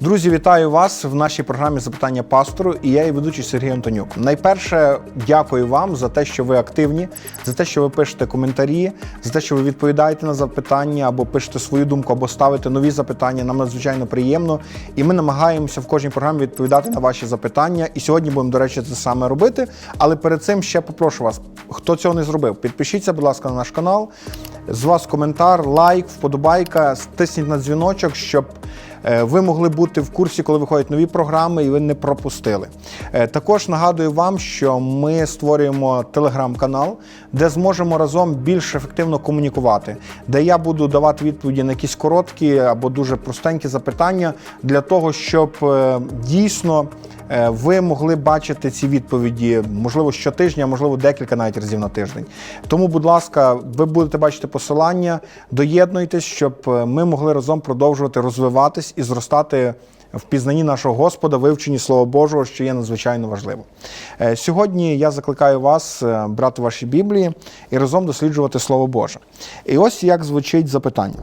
Друзі, вітаю вас в нашій програмі Запитання пастору. І я і ведучий Сергій Антонюк. Найперше, дякую вам за те, що ви активні, за те, що ви пишете коментарі, за те, що ви відповідаєте на запитання або пишете свою думку, або ставите нові запитання. Нам надзвичайно приємно. І ми намагаємося в кожній програмі відповідати на ваші запитання. І сьогодні будемо, до речі, це саме робити. Але перед цим ще попрошу вас, хто цього не зробив, підпишіться, будь ласка, на наш канал. З вас коментар, лайк, вподобайка, стисніть на дзвіночок, щоб. Е, Ви могли бути в курсі, коли виходять нові програми, і ви не пропустили. Е, Також нагадую вам, що ми створюємо телеграм-канал, де зможемо разом більш ефективно комунікувати, де я буду давати відповіді на якісь короткі або дуже простенькі запитання для того, щоб е, дійсно. Е, Ви могли бачити ці відповіді, можливо, щотижня, можливо, декілька навіть разів на тиждень. Тому, будь ласка, ви будете бачити посилання, доєднуйтесь, щоб е, ми могли разом продовжувати розвиватись і зростати в пізнанні нашого Господа, вивченні Слова Божого, що є надзвичайно важливо. Е, Сьогодні я закликаю вас брати ваші Біблії і разом досліджувати Слово Боже. І ось як звучить запитання: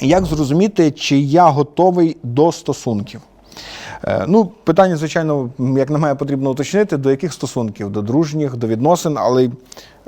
як зрозуміти, чи я готовий до стосунків? Е, Ну, питання, звичайно, як на мене, потрібно уточнити, до яких стосунків? До дружніх, до відносин, але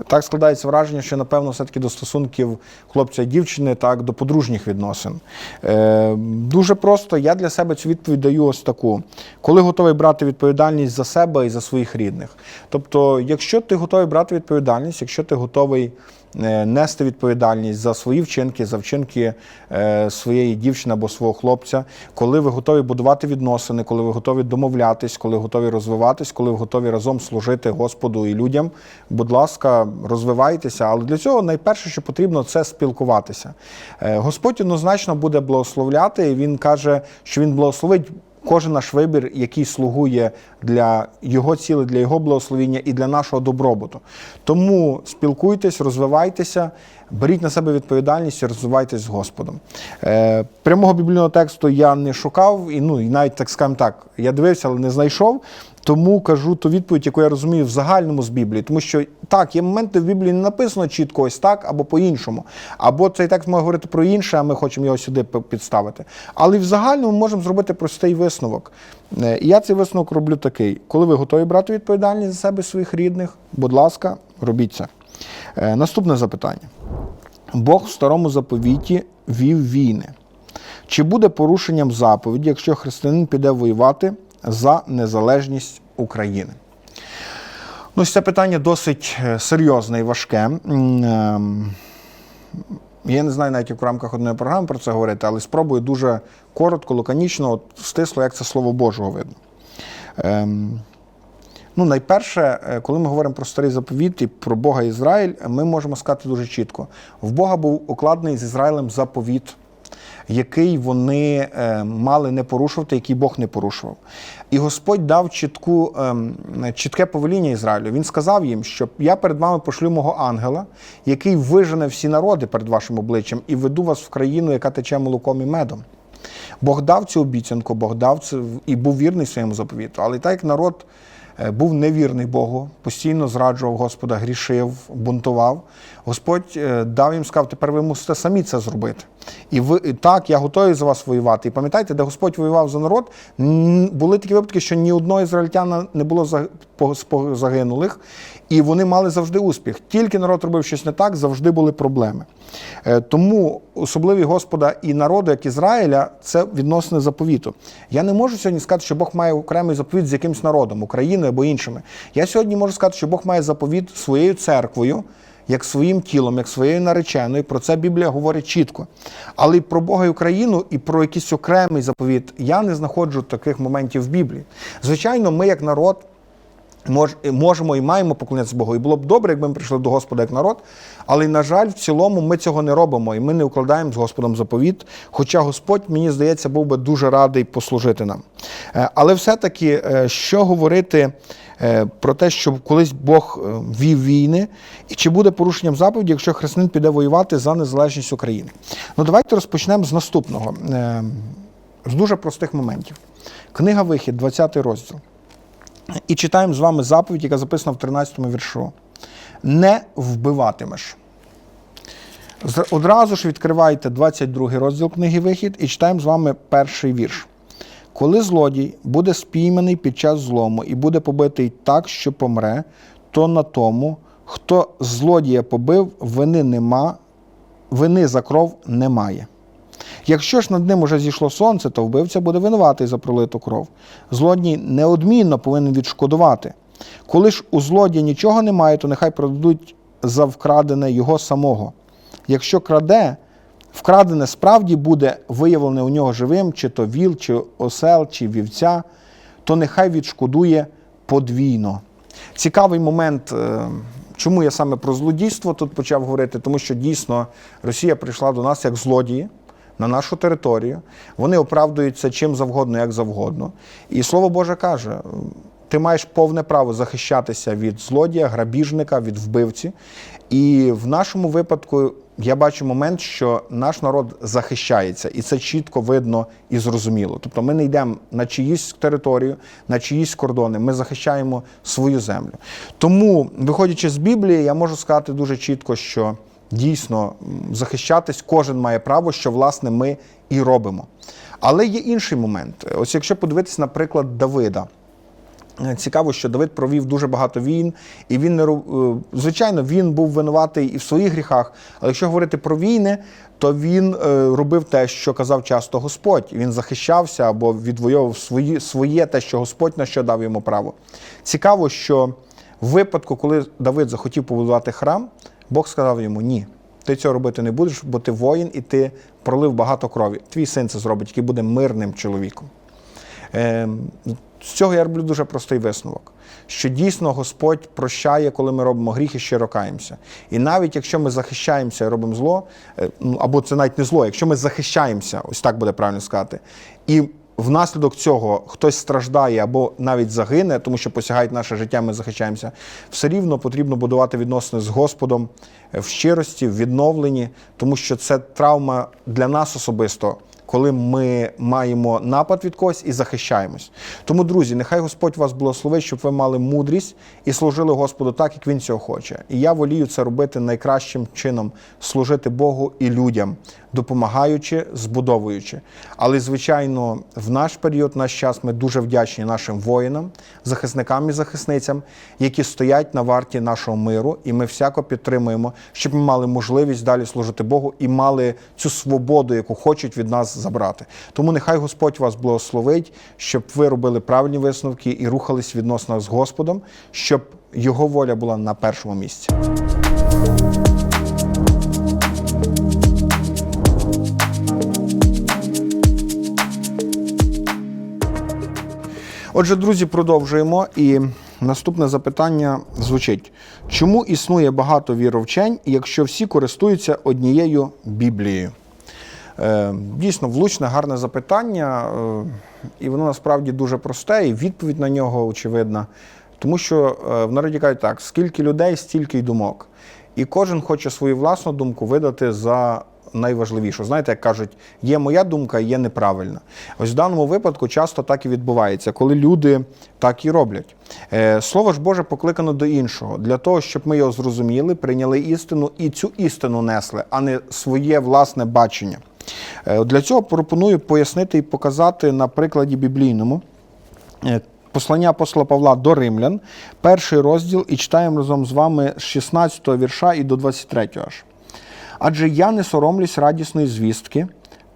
так складається враження, що, напевно, все-таки до стосунків хлопця і дівчини, так, до подружніх відносин. Е, Дуже просто я для себе цю відповідь даю ось таку: коли готовий брати відповідальність за себе і за своїх рідних. Тобто, якщо ти готовий брати відповідальність, якщо ти готовий нести відповідальність за свої вчинки, за вчинки е, своєї дівчини або свого хлопця, коли ви готові будувати відносини, коли ви готові домовлятись, коли готові розвиватись, коли ви готові разом служити Господу і людям, будь ласка, розвивайтеся. Але для цього найперше, що потрібно, це спілкуватися. Е, Господь однозначно буде благословляти, і Він каже, що Він благословить. Кожен наш вибір, який слугує для його цілей, для його благословіння і для нашого добробуту. Тому спілкуйтесь, розвивайтеся, беріть на себе відповідальність і розвивайтесь з Господом. Е, прямого біблійного тексту я не шукав, і ну і навіть так скажімо так, я дивився, але не знайшов. Тому кажу ту відповідь, яку я розумію в загальному з Біблії. Тому що так, є моменти в Біблії не написано чітко ось так або по-іншому. Або цей текст може говорити про інше, а ми хочемо його сюди підставити. Але в загальному ми можемо зробити простий висновок. Е, І я цей висновок роблю такий: коли ви готові брати відповідальність за себе своїх рідних, будь ласка, робіть це. Е, Наступне запитання. Бог в старому заповіті вів війни. Чи буде порушенням заповіді, якщо християнин піде воювати за незалежність України? Ну, це питання досить е, серйозне і важке. Ем, Я не знаю навіть як в рамках одної програми про це говорити, але спробую дуже коротко, лаконічно, от, стисло, як це слово Божого видно. Ем, Ну, найперше, е, коли ми говоримо про старий заповіт і про Бога Ізраїль, ми можемо сказати дуже чітко: в Бога був укладений з Ізраїлем заповіт, який вони е, мали не порушувати, який Бог не порушував. І Господь дав чітку, ем, чітке повеління Ізраїлю. Він сказав їм, що я перед вами пошлю мого ангела, який вижене всі народи перед вашим обличчям, і веду вас в країну, яка тече молоком і медом. Бог дав цю обіцянку, Бог дав це і був вірний своєму заповіту. Але так як народ був невірний Богу, постійно зраджував Господа, грішив, бунтував. Господь е, дав їм сказав, тепер ви мусите самі це зробити. І ви так, я готовий за вас воювати. І пам'ятаєте, де Господь воював за народ, були такі випадки, що ні одного ізраїльтяна не було загинулих, і вони мали завжди успіх. Тільки народ робив щось не так, завжди були проблеми. Е, Тому особливі Господа і народу, як Ізраїля, це відносини заповіту. Я не можу сьогодні сказати, що Бог має окремий заповіт з якимсь народом, Україною або іншими. Я сьогодні можу сказати, що Бог має заповіт своєю церквою. Як своїм тілом, як своєю нареченою, про це Біблія говорить чітко. Але і про Бога і Україну, і про якийсь окремий заповіт я не знаходжу таких моментів в Біблії. Звичайно, ми, як народ, мож, можемо і маємо поклонятися Богу. І було б добре, якби ми прийшли до Господа як народ. Але, на жаль, в цілому ми цього не робимо, і ми не укладаємо з Господом заповіт. Хоча Господь, мені здається, був би дуже радий послужити нам. Е, Але все-таки, е, що говорити е, про те, що колись Бог вів війни, і чи буде порушенням заповіді, якщо християнин піде воювати за незалежність України? Ну, давайте розпочнемо з наступного, з дуже простих моментів. Книга Вихід, 20 розділ. І читаємо з вами заповідь, яка записана в 13 віршу. Не вбиватимеш. Одразу ж відкривайте 22 розділ книги Вихід і читаємо з вами перший вірш. Коли злодій буде спійманий під час злому і буде побитий так, що помре, то на тому, хто злодія побив, вини нема, вини за кров немає. Якщо ж над ним уже зійшло сонце, то вбивця буде винуватий за пролиту кров. Злодій неодмінно повинен відшкодувати. Коли ж у злодія нічого немає, то нехай продадуть за вкрадене його самого. Якщо краде, вкрадене справді буде виявлене у нього живим, чи то віл, чи осел, чи вівця, то нехай відшкодує подвійно. Цікавий момент, е, чому я саме про злодійство тут почав говорити, тому що дійсно Росія прийшла до нас як злодії на нашу територію. Вони оправдуються чим завгодно, як завгодно. І слово Боже каже: ти маєш повне право захищатися від злодія, грабіжника, від вбивці. І в нашому випадку я бачу момент, що наш народ захищається, і це чітко видно і зрозуміло. Тобто ми не йдемо на чиїсь територію, на чиїсь кордони, ми захищаємо свою землю. Тому, виходячи з Біблії, я можу сказати дуже чітко, що дійсно захищатись кожен має право, що власне ми і робимо. Але є інший момент. Ось якщо подивитися, наприклад, Давида. Е, Цікаво, що Давид провів дуже багато війн, і він не е, звичайно він був винуватий і в своїх гріхах. Але якщо говорити про війни, то він е, робив те, що казав часто Господь. Він захищався або відвоював свої, своє те, що Господь на що дав йому право. Цікаво, що в випадку, коли Давид захотів побудувати храм, Бог сказав йому: ні. Ти цього робити не будеш, бо ти воїн і ти пролив багато крові. Твій син це зробить, який буде мирним чоловіком. Ем, З цього я роблю дуже простий висновок, що дійсно Господь прощає, коли ми робимо гріх і щиро каємося. І навіть якщо ми захищаємося і робимо зло, е, ну або це навіть не зло, якщо ми захищаємося, ось так буде правильно сказати, і внаслідок цього хтось страждає або навіть загине, тому що посягають наше життя, ми захищаємося, все рівно потрібно будувати відносини з Господом е, в щирості, в відновленні, тому що це травма для нас особисто коли ми маємо напад від когось і захищаємось. Тому, друзі, нехай Господь вас благословить, щоб ви мали мудрість і служили Господу так, як Він цього хоче. І я волію це робити найкращим чином служити Богу і людям, допомагаючи, збудовуючи. Але, звичайно, в наш період, в наш час, ми дуже вдячні нашим воїнам, захисникам і захисницям, які стоять на варті нашого миру, і ми всяко підтримуємо, щоб ми мали можливість далі служити Богу і мали цю свободу, яку хочуть від нас забрати. Тому нехай Господь вас благословить, щоб ви робили правильні висновки і рухались в відносинах з Господом, щоб його воля була на першому місці. Отже, друзі, продовжуємо. І наступне запитання звучить: чому існує багато віровчень, якщо всі користуються однією Біблією? Е, Дійсно, влучне, гарне запитання, е, і воно насправді дуже просте, і відповідь на нього очевидна. Тому що е, в народі кажуть так: скільки людей, стільки й думок. І кожен хоче свою власну думку видати за найважливішу. Знаєте, як кажуть, є моя думка, є неправильна. Ось в даному випадку часто так і відбувається, коли люди так і роблять. Слово ж Боже покликано до іншого, для того, щоб ми його зрозуміли, прийняли істину і цю істину несли, а не своє власне бачення. Е, Для цього пропоную пояснити і показати на прикладі біблійному. Е, Послання апостола Павла до римлян, перший розділ, і читаємо разом з вами з 16 вірша і до 23 аж. Адже я не соромлюсь радісної звістки,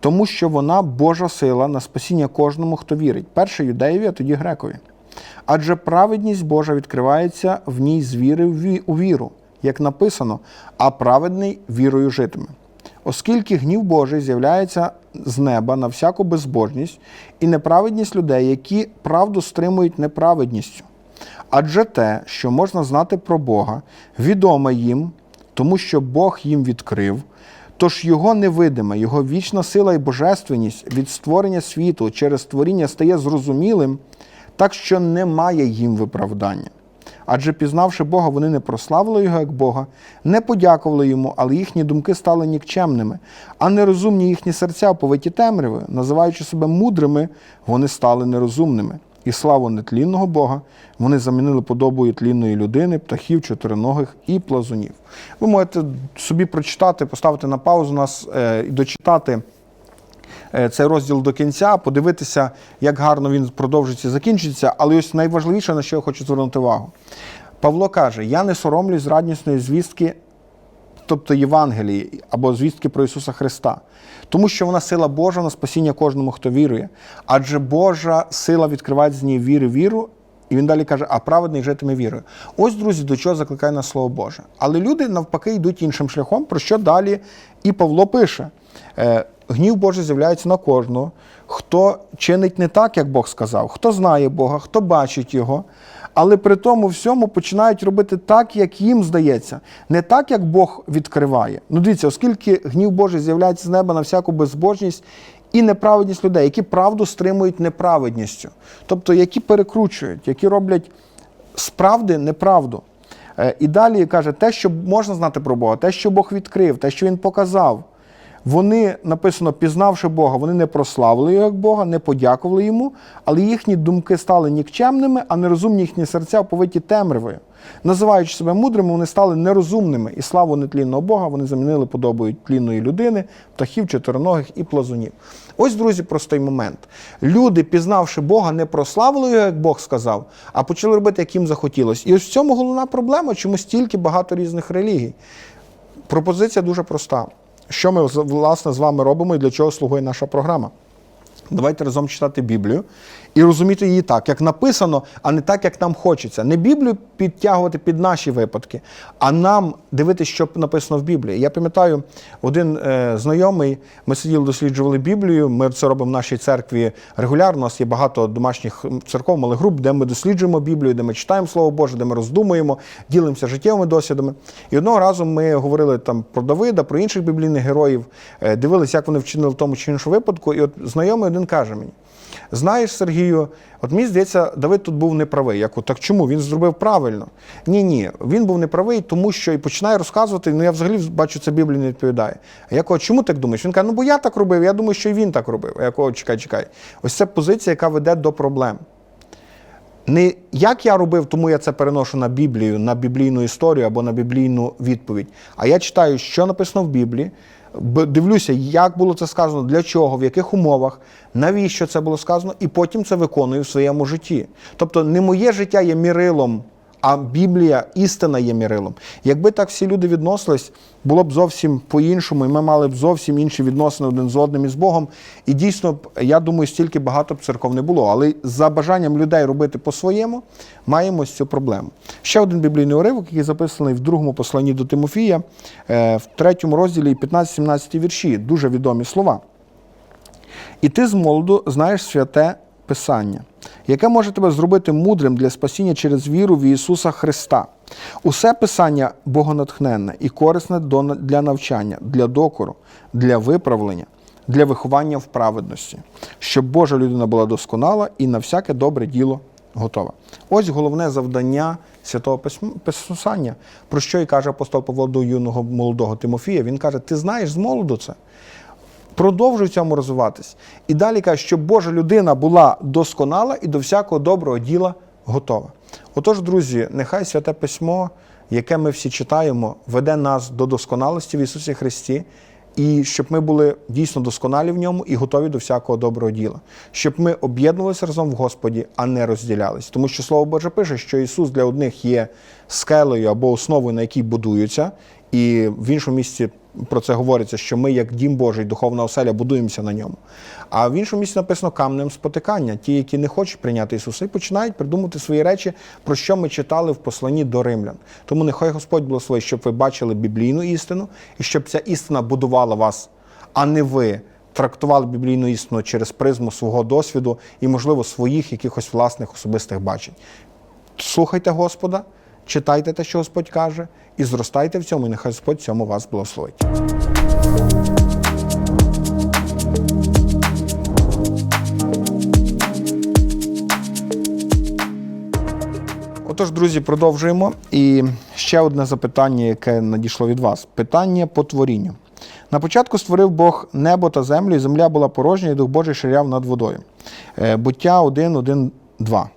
тому що вона Божа сила на спасіння кожному, хто вірить, перше юдеєві, а тоді грекові. Адже праведність Божа відкривається в ній з віри у віру, як написано, а праведний вірою житиме. Оскільки гнів Божий з'являється з неба на всяку безбожність і неправедність людей, які правду стримують неправедністю. Адже те, що можна знати про Бога, відоме їм, тому що Бог їм відкрив, тож його невидиме, його вічна сила і божественність від створення світу через створіння стає зрозумілим, так що немає їм виправдання. Адже пізнавши Бога, вони не прославили Його як Бога, не подякували йому, але їхні думки стали нікчемними, а нерозумні їхні серця повиті темряви, називаючи себе мудрими, вони стали нерозумними. І славу нетлінного Бога вони замінили подобою тлінної людини, птахів, чотириногих і плазунів. Ви можете собі прочитати, поставити на паузу нас е, і дочитати цей розділ до кінця, подивитися, як гарно він продовжується і закінчується. Але ось найважливіше, на що я хочу звернути увагу. Павло каже: Я не соромлюсь радісної звістки тобто Євангелії або звістки про Ісуса Христа. Тому що вона сила Божа на спасіння кожному, хто вірує. Адже Божа сила відкриває з ній віри віру. І він далі каже, а праведний житиме вірою. Ось, друзі, до чого закликає нас Слово Боже. Але люди навпаки йдуть іншим шляхом, про що далі і Павло пише: Е, гнів Божий з'являється на кожного, хто чинить не так, як Бог сказав, хто знає Бога, хто бачить Його, але при тому всьому починають робити так, як їм здається, не так, як Бог відкриває. Ну дивіться, оскільки гнів Божий з'являється з неба на всяку безбожність і неправедність людей, які правду стримують неправедністю, тобто які перекручують, які роблять з правди неправду. Е, І далі каже, те, що можна знати про Бога, те, що Бог відкрив, те, що Він показав. Вони написано, пізнавши Бога, вони не прославили його як Бога, не подякували йому, але їхні думки стали нікчемними, а нерозумні їхні серця оповиті темрявою. Називаючи себе мудрими, вони стали нерозумними, і славу нетлінного Бога вони замінили подобою тлінної людини, птахів, чотироногих і плазунів. Ось, друзі, простий момент. Люди, пізнавши Бога, не прославили його, як Бог сказав, а почали робити, як їм захотілось. І ось в цьому головна проблема, чому стільки багато різних релігій. Пропозиція дуже проста. Що ми власне з вами робимо і для чого слугує наша програма? Давайте разом читати Біблію і розуміти її так, як написано, а не так, як нам хочеться. Не Біблію підтягувати під наші випадки, а нам дивитися, що написано в Біблії. Я пам'ятаю, один е, знайомий, ми сиділи, досліджували Біблію. Ми це робимо в нашій церкві регулярно. У нас є багато домашніх церков, малих груп, де ми досліджуємо Біблію, де ми читаємо Слово Боже, де ми роздумуємо, ділимося життєвими досвідами. І одного разу ми говорили там про Давида, про інших біблійних героїв, е, дивилися, як вони вчинили в тому чи іншому випадку. І от знайомий один каже мені: знаєш, Сергію, от мені здається, Давид тут був неправий. Я кажу, так чому? Він зробив правильно. Ні, ні, він був неправий, тому що і починає розказувати. Ну я взагалі бачу, це Біблії не відповідає. А я кажу, чому так думаєш? Він каже, ну бо я так робив, я думаю, що і він так робив. А я кажу, чекай, чекай. Ось це позиція, яка веде до проблем. Не як я робив, тому я це переношу на Біблію, на біблійну історію або на біблійну відповідь. А я читаю, що написано в Біблії, дивлюся, як було це сказано, для чого, в яких умовах, навіщо це було сказано, і потім це виконую в своєму житті. Тобто, не моє життя є мірилом, а Біблія, істина є мірилом. Якби так всі люди відносились, було б зовсім по-іншому, і ми мали б зовсім інші відносини один з одним і з Богом. І дійсно, я думаю, стільки багато б церков не було. Але за бажанням людей робити по-своєму, маємо цю проблему. Ще один біблійний уривок, який записаний в другому посланні до Тимофія, е, в третьому розділі 15-17 вірші, дуже відомі слова. І ти з молоду знаєш святе Писання, яке може тебе зробити мудрим для спасіння через віру в Ісуса Христа. Усе Писання богонатхненне і корисне для навчання, для докору, для виправлення, для виховання в праведності, щоб Божа людина була досконала і на всяке добре діло готова. Ось головне завдання Святого Писання, про що і каже апостол Павло до юного молодого Тимофія. Він каже: Ти знаєш з молоду це? Продовжуй в цьому розвиватись. І далі каже, щоб Божа людина була досконала і до всякого доброго діла готова. Отож, друзі, нехай святе письмо, яке ми всі читаємо, веде нас до досконалості в Ісусі Христі, і щоб ми були дійсно досконалі в ньому і готові до всякого доброго діла, щоб ми об'єднувалися разом в Господі, а не розділялись. Тому що Слово Боже пише, що Ісус для одних є скелею або основою, на якій будуються, і в іншому місці про це говориться, що ми, як дім Божий, духовна оселя, будуємося на ньому. А в іншому місці написано камнем спотикання. Ті, які не хочуть прийняти Ісуса, і починають придумувати свої речі, про що ми читали в посланні до римлян. Тому нехай Господь благословить, щоб ви бачили біблійну істину, і щоб ця істина будувала вас, а не ви. Трактували біблійну істину через призму свого досвіду і, можливо, своїх якихось власних особистих бачень. Слухайте Господа, читайте те, що Господь каже, і зростайте в цьому, і нехай Господь цьому вас благословить. Отож, друзі, продовжуємо. І ще одне запитання, яке надійшло від вас: питання по творінню. На початку створив Бог небо та землю, і земля була порожня, і Дух Божий ширяв над водою. Е, Буття 1, 1, 2.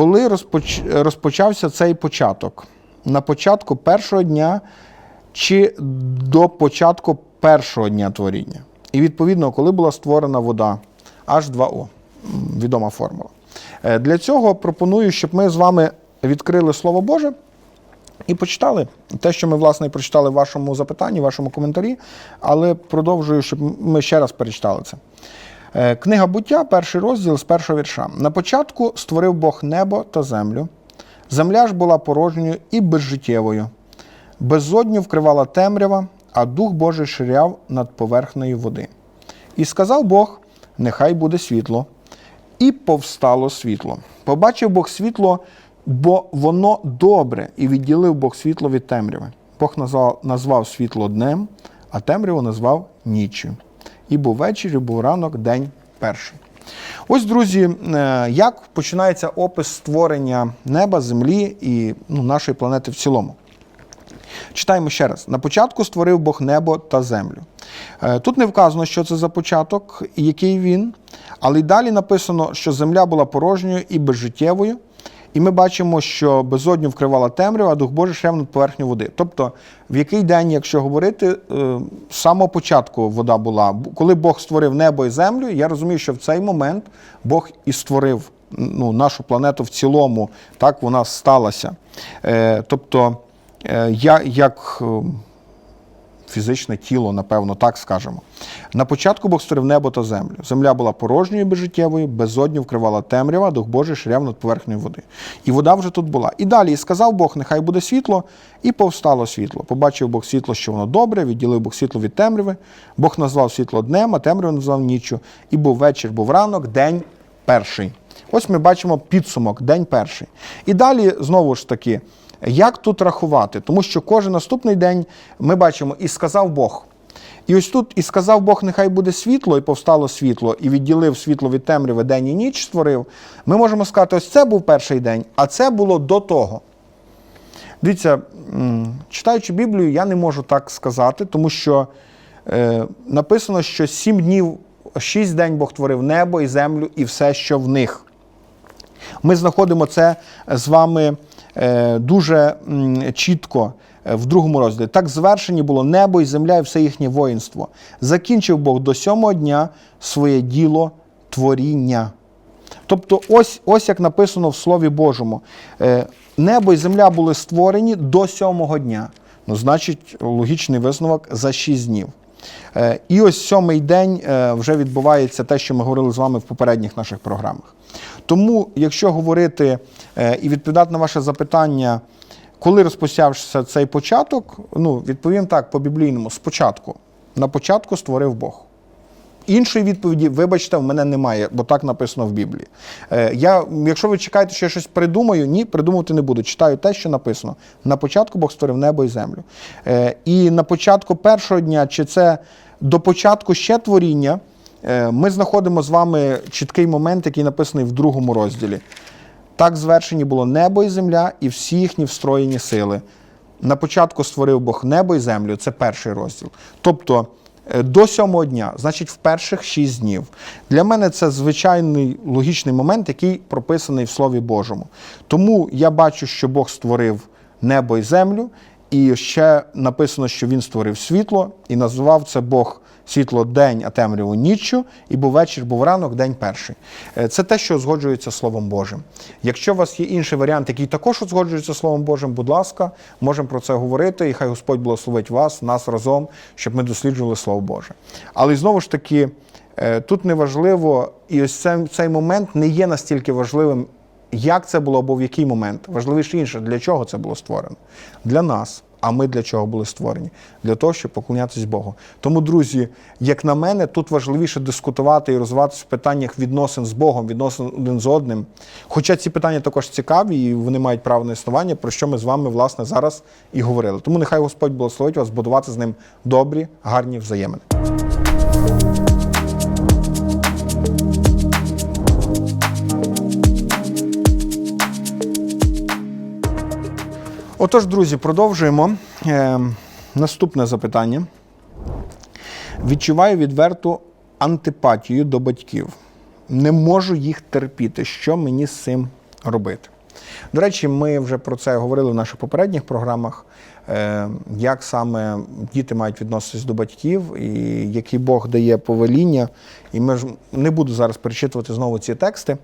Коли розпоч... розпочався цей початок? На початку першого дня чи до початку першого дня творіння? І відповідно, коли була створена вода H2O, відома формула. Е, Для цього пропоную, щоб ми з вами відкрили Слово Боже і почитали те, що ми, власне, прочитали в вашому запитанні, в вашому коментарі, але продовжую, щоб ми ще раз перечитали це. Е, Книга буття, перший розділ з першого вірша. На початку створив Бог небо та землю. Земля ж була порожньою і безжиттєвою. Безодню вкривала темрява, а Дух Божий ширяв над поверхнею води. І сказав Бог: Нехай буде світло. І повстало світло. Побачив Бог світло, бо воно добре, і відділив Бог світло від темряви. Бог назвав, світло днем, а темряву назвав ніччю. І був вечір, і був ранок, день перший. Ось, друзі, е, як починається опис створення неба, землі і ну, нашої планети в цілому. Читаємо ще раз. На початку створив Бог небо та землю. Е, Тут не вказано, що це за початок і який він, але й далі написано, що земля була порожньою і безжиттєвою. І ми бачимо, що безодню вкривала темрява, а Дух Божий шрев над поверхню води. Тобто, в який день, якщо говорити, е, з самого початку вода була. Коли Бог створив небо і землю, я розумію, що в цей момент Бог і створив ну, нашу планету в цілому, так вона сталася. Е, Тобто, е, як. Фізичне тіло, напевно, так скажемо. На початку Бог створив небо та землю. Земля була порожньою безжиттєвою, безодню вкривала темрява, дух Божий ширяв над поверхнею води. І вода вже тут була. І далі сказав Бог, нехай буде світло, і повстало світло. Побачив Бог світло, що воно добре, відділив Бог світло від темряви. Бог назвав світло днем, а темряву назвав ніччю. І був вечір, був ранок, день перший. Ось ми бачимо підсумок, день перший. І далі знову ж таки. Як тут рахувати? Тому що кожен наступний день ми бачимо, і сказав Бог. І ось тут і сказав Бог, нехай буде світло, і повстало світло, і відділив світло від темряви, день і ніч створив. Ми можемо сказати, ось це був перший день, а це було до того. Дивіться, читаючи Біблію, я не можу так сказати, тому що е, написано, що сім днів, шість день Бог творив небо і землю і все, що в них. Ми знаходимо це з вами дуже чітко е, в другому розділі. Так звершені було небо і земля, і все їхнє воїнство. Закінчив Бог до сьомого дня своє діло творіння. Тобто, ось, ось як написано в Слові Божому: Е, небо і земля були створені до сьомого дня. Ну, значить, логічний висновок за шість днів. Е, І ось сьомий день е, вже відбувається те, що ми говорили з вами в попередніх наших програмах. Тому, якщо говорити е, і відповідати на ваше запитання, коли розпочався цей початок, ну, відповім так, по біблійному, спочатку. На початку створив Бог. Іншої відповіді, вибачте, в мене немає, бо так написано в Біблії. Е, я, якщо ви чекаєте, що я щось придумаю, ні, придумувати не буду. Читаю те, що написано. На початку Бог створив небо і землю. Е, і на початку першого дня, чи це до початку ще творіння, е, ми знаходимо з вами чіткий момент, який написаний в другому розділі. Так звершені було небо і земля, і всі їхні встроєні сили. На початку створив Бог небо і землю, це перший розділ. Тобто до сьомого дня, значить, в перших шість днів. Для мене це звичайний логічний момент, який прописаний в Слові Божому. Тому я бачу, що Бог створив небо і землю, і ще написано, що він створив світло, і називав це Бог світло день, а темряву ніччю, і був вечір, був ранок, день перший. Е, Це те, що узгоджується Словом Божим. Якщо у вас є інший варіант, який також узгоджується з Словом Божим, будь ласка, можемо про це говорити, і хай Господь благословить вас, нас разом, щоб ми досліджували Слово Боже. Але знову ж таки, е, тут неважливо, і ось цей, цей момент не є настільки важливим, як це було або в який момент. Важливіше інше, для чого це було створено? Для нас. А ми для чого були створені? Для того, щоб поклонятися Богу. Тому, друзі, як на мене, тут важливіше дискутувати і розвиватися в питаннях відносин з Богом, відносин один з одним. Хоча ці питання також цікаві і вони мають право на існування, про що ми з вами, власне, зараз і говорили. Тому нехай Господь благословить вас будувати з ним добрі, гарні взаємини. Отож, друзі, продовжуємо. Е, наступне запитання. Відчуваю відверту антипатію до батьків. Не можу їх терпіти. Що мені з цим робити? До речі, ми вже про це говорили в наших попередніх програмах. е, як саме діти мають відноситись до батьків, і який Бог дає повеління. І ми ж не буду зараз перечитувати знову ці тексти.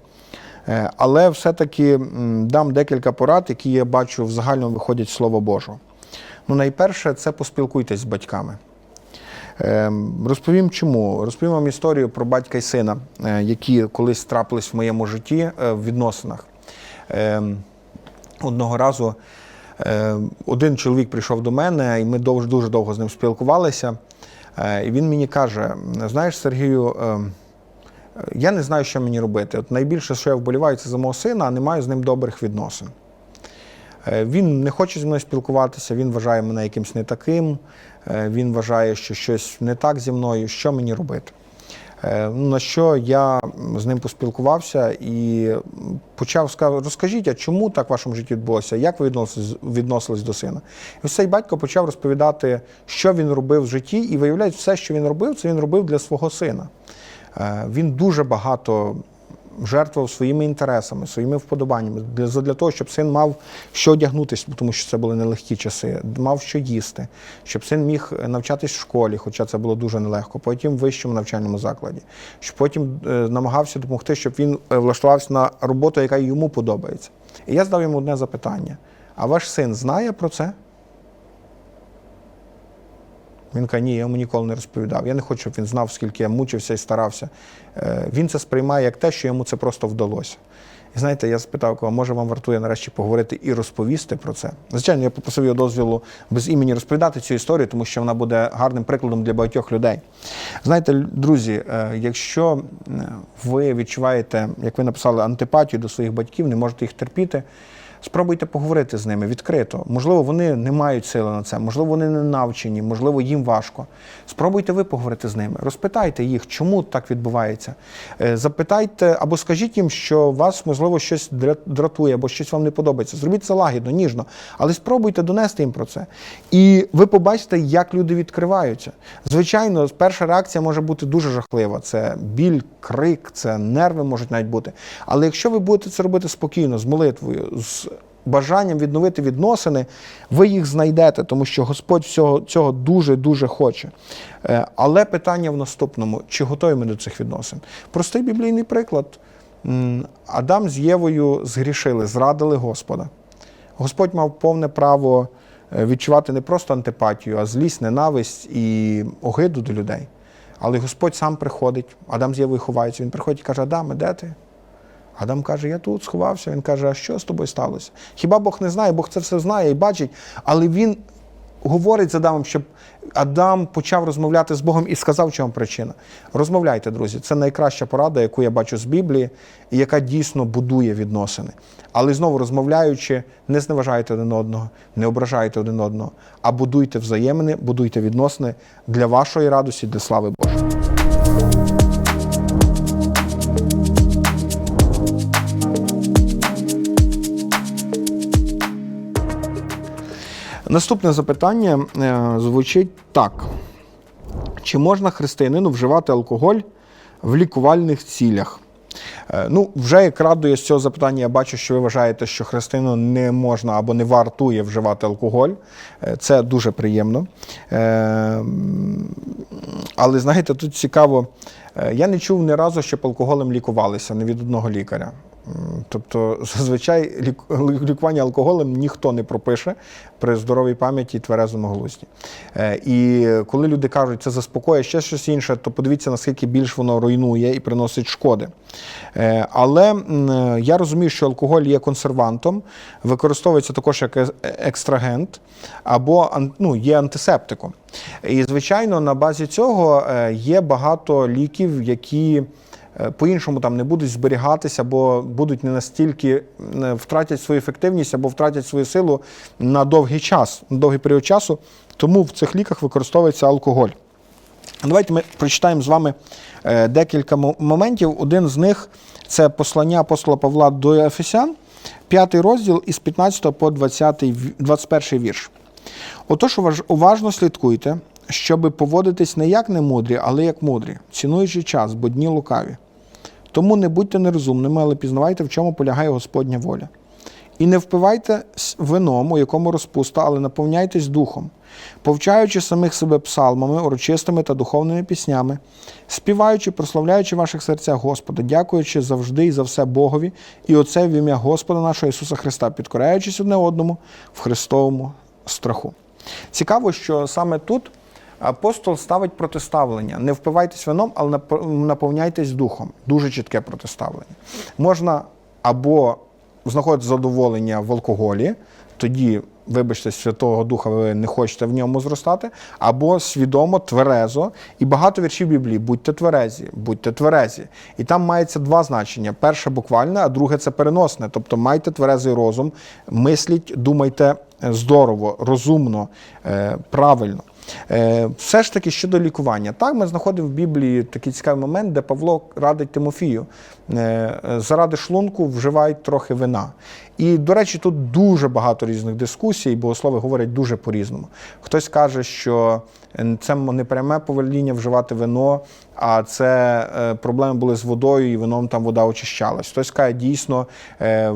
Е, Але все-таки дам декілька порад, які я бачу в загальному виходять з Слова Божого. Ну, найперше, це поспілкуйтесь з батьками. Ем, Розповім чому. Розповім вам історію про батька і сина, е, які колись трапились в моєму житті е, в відносинах. Одного разу е, один чоловік прийшов до мене, і ми дуже довго з ним спілкувалися. Е, І він мені каже: знаєш, Сергію, я не знаю, що мені робити. От найбільше, що я вболіваю, це за мого сина, а не маю з ним добрих відносин. Е, Він не хоче зі мною спілкуватися, він вважає мене якимсь не таким, е, він вважає, що щось не так зі мною. Що мені робити? Е, На що я з ним поспілкувався і почав сказати, розкажіть, а чому так в вашому житті відбулося? Як ви відносились, відносились до сина? І ось цей батько почав розповідати, що він робив в житті, і виявляється, все, що він робив, це він робив для свого сина. Е, Він дуже багато жертвував своїми інтересами, своїми вподобаннями для, того, щоб син мав що одягнутися, тому що це були нелегкі часи, мав що їсти, щоб син міг навчатись в школі, хоча це було дуже нелегко, потім в вищому навчальному закладі, щоб потім е, намагався допомогти, щоб він е, влаштувався на роботу, яка йому подобається. І я задав йому одне запитання: а ваш син знає про це? Він каже, ні, я йому ніколи не розповідав. Я не хочу, щоб він знав, скільки я мучився і старався. Е, Він це сприймає як те, що йому це просто вдалося. І знаєте, я спитав, кого, може вам вартує нарешті поговорити і розповісти про це. Звичайно, я попросив його дозволу без імені розповідати цю історію, тому що вона буде гарним прикладом для багатьох людей. Знаєте, друзі, е, якщо ви відчуваєте, як ви написали, антипатію до своїх батьків, не можете їх терпіти. Спробуйте поговорити з ними відкрито. Можливо, вони не мають сили на це, можливо, вони не навчені, можливо, їм важко. Спробуйте ви поговорити з ними, розпитайте їх, чому так відбувається. Е, Запитайте або скажіть їм, що вас, можливо, щось дратує, або щось вам не подобається. Зробіть це лагідно, ніжно, але спробуйте донести їм про це. І ви побачите, як люди відкриваються. Звичайно, перша реакція може бути дуже жахлива. Це біль, крик, це нерви можуть навіть бути. Але якщо ви будете це робити спокійно, з молитвою, з бажанням відновити відносини, ви їх знайдете, тому що Господь всього цього дуже дуже хоче. Е, Але питання в наступному: чи готові ми до цих відносин? Простий біблійний приклад. Адам з Євою згрішили, зрадили Господа. Господь мав повне право е, відчувати не просто антипатію, а злість, ненависть і огиду до людей. Але Господь сам приходить, Адам з Євою ховається. Він приходить і каже: Адаме, де ти? Адам каже, я тут сховався. Він каже, а що з тобою сталося? Хіба Бог не знає, Бог це все знає і бачить, але він говорить з Адамом, щоб Адам почав розмовляти з Богом і сказав, в чому причина. Розмовляйте, друзі. Це найкраща порада, яку я бачу з Біблії, і яка дійсно будує відносини. Але знову розмовляючи, не зневажайте один одного, не ображайте один одного, а будуйте взаємини, будуйте відносини для вашої радості, для слави Божої. Наступне запитання е, звучить так: чи можна християнину вживати алкоголь в лікувальних цілях? Е, Ну, вже як радує з цього запитання, я бачу, що ви вважаєте, що христину не можна або не вартує вживати алкоголь. Е, Це дуже приємно. Але знаєте, тут цікаво, я не чув ні разу, щоб алкоголем лікувалися, не від одного лікаря. Тобто, зазвичай лікування алкоголем ніхто не пропише при здоровій пам'яті і тверезому глузді. Е, І коли люди кажуть, це заспокоює ще щось інше, то подивіться, наскільки більш воно руйнує і приносить шкоди. Е, Але я розумію, що алкоголь є консервантом, використовується також як е- екстрагент або ну, є антисептиком. І, звичайно, на базі цього є багато ліків, які по-іншому там не будуть зберігатися, або будуть не настільки е, втратять свою ефективність або втратять свою силу на довгий час, на довгий період часу. Тому в цих ліках використовується алкоголь. Давайте ми прочитаємо з вами е, декілька моментів. Один з них це послання апостола Павла до Ефесян, п'ятий розділ із 15 по 20, 21 вірш. Отож, уваж- уважно слідкуйте, щоби поводитись не як немудрі, але як мудрі, цінуючи час, бо дні лукаві. Тому не будьте нерозумними, але пізнавайте, в чому полягає Господня воля. І не впивайте вином, у якому розпуста, але наповняйтесь духом, повчаючи самих себе псалмами, урочистими та духовними піснями, співаючи, прославляючи ваших серцях Господа, дякуючи завжди і за все Богові і Отце в ім'я Господа нашого Ісуса Христа, підкоряючись одне одному в Христовому страху. Цікаво, що саме тут апостол ставить протиставлення. Не впивайтесь вином, але наповняйтесь духом. Дуже чітке протиставлення. Можна або знаходити задоволення в алкоголі, тоді, вибачте, Святого Духа, ви не хочете в ньому зростати, або свідомо, тверезо. І багато віршів Біблії будьте тверезі, будьте тверезі. І там мається два значення: перше буквальне, а друге це переносне. Тобто майте тверезий розум, мисліть, думайте здорово, розумно, е, правильно. Е, все ж таки щодо лікування. Так, ми знаходимо в Біблії такий цікавий момент, де Павло радить Тимофію. Е, заради шлунку вживають трохи вина. І, до речі, тут дуже багато різних дискусій, богослови говорять дуже по-різному. Хтось каже, що це не пряме повеління вживати вино, а це е, проблеми були з водою, і вином там вода очищалась. Хтось каже, дійсно е,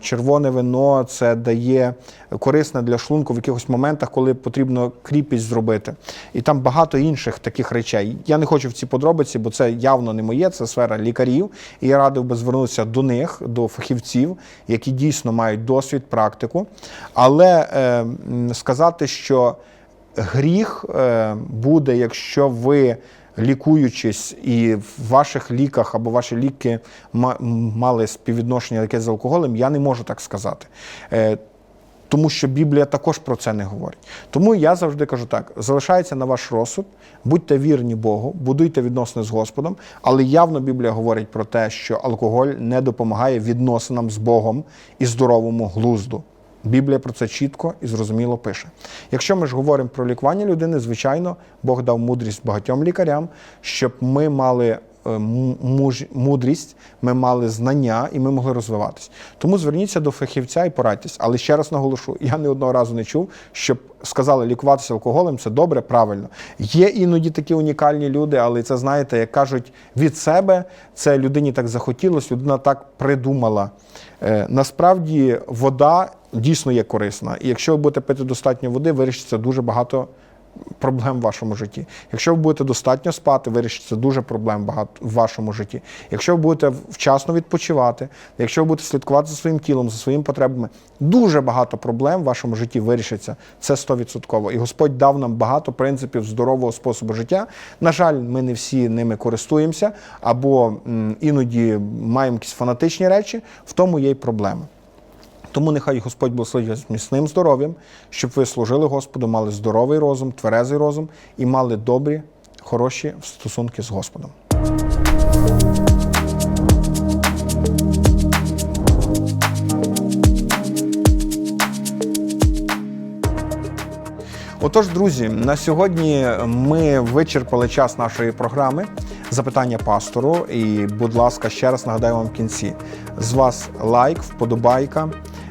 червоне вино це дає корисне для шлунку в якихось моментах, коли потрібно кріпість зробити. І там багато інших таких речей. Я не хочу в ці подробиці, бо це явно не моє, це сфера лікарів. І я радив би звернутися до них, до фахівців, які дійсно мають досвід, практику. Але е, сказати, що гріх е, буде, якщо ви. Лікуючись, і в ваших ліках або ваші ліки мали співвідношення яке з алкоголем, я не можу так сказати. Тому що Біблія також про це не говорить. Тому я завжди кажу так: залишається на ваш розсуд, будьте вірні Богу, будуйте відносини з Господом, але явно Біблія говорить про те, що алкоголь не допомагає відносинам з Богом і здоровому глузду. Біблія про це чітко і зрозуміло пише. Якщо ми ж говоримо про лікування людини, звичайно, Бог дав мудрість багатьом лікарям, щоб ми мали мудрість, ми мали знання і ми могли розвиватись. Тому зверніться до фахівця і порадьтесь. Але ще раз наголошу: я ні одного разу не чув, щоб сказали, лікуватися алкоголем це добре, правильно. Є іноді такі унікальні люди, але це знаєте, як кажуть, від себе це людині так захотілося, людина так придумала. Е, насправді вода дійсно є корисна. І якщо ви будете пити достатньо води, вирішиться дуже багато проблем в вашому житті. Якщо ви будете достатньо спати, вирішиться дуже проблем багато в вашому житті. Якщо ви будете вчасно відпочивати, якщо ви будете слідкувати за своїм тілом, за своїми потребами, дуже багато проблем в вашому житті вирішиться. Це 100%. І Господь дав нам багато принципів здорового способу життя. На жаль, ми не всі ними користуємося, або іноді маємо якісь фанатичні речі, в тому є й проблема. Тому нехай Господь благословить вас міцним здоров'ям, щоб ви служили Господу, мали здоровий розум, тверезий розум і мали добрі, хороші стосунки з Господом. Отож, друзі, на сьогодні ми вичерпали час нашої програми запитання пастору. І, будь ласка, ще раз нагадаю вам в кінці: з вас лайк, вподобайка.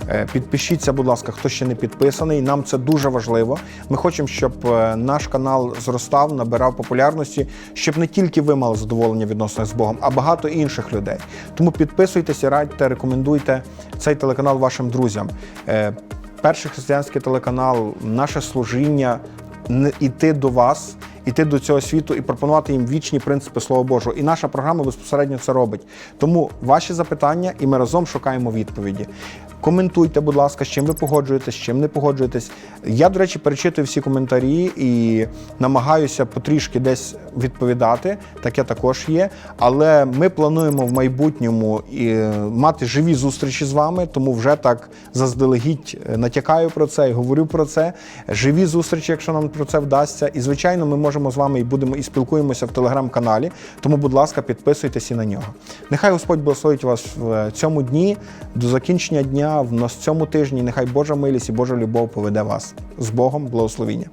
Е, підпишіться, будь ласка, хто ще не підписаний. Нам це дуже важливо. Ми хочемо, щоб е, наш канал зростав, набирав популярності, щоб не тільки ви мали задоволення відносно з Богом, а багато інших людей. Тому підписуйтеся, радьте, рекомендуйте цей телеканал вашим друзям. Е, перший християнський телеканал, наше служіння іти до вас іти до цього світу і пропонувати їм вічні принципи Слова Божого. І наша програма безпосередньо це робить. Тому ваші запитання, і ми разом шукаємо відповіді. Коментуйте, будь ласка, з чим ви погоджуєтесь, з чим не погоджуєтесь. Я, до речі, перечитую всі коментарі і намагаюся потрішки десь відповідати. Таке також є. Але ми плануємо в майбутньому і мати живі зустрічі з вами, тому вже так заздалегідь е, натякаю про це і говорю про це. Живі зустрічі, якщо нам про це вдасться. І звичайно, ми можемо з вами і будемо і спілкуємося в телеграм-каналі. Тому, будь ласка, підписуйтесь і на нього. Нехай Господь благословить вас в цьому дні до закінчення дня в нас цьому тижні. Нехай Божа милість і Божа любов поведе вас з Богом, благословіння.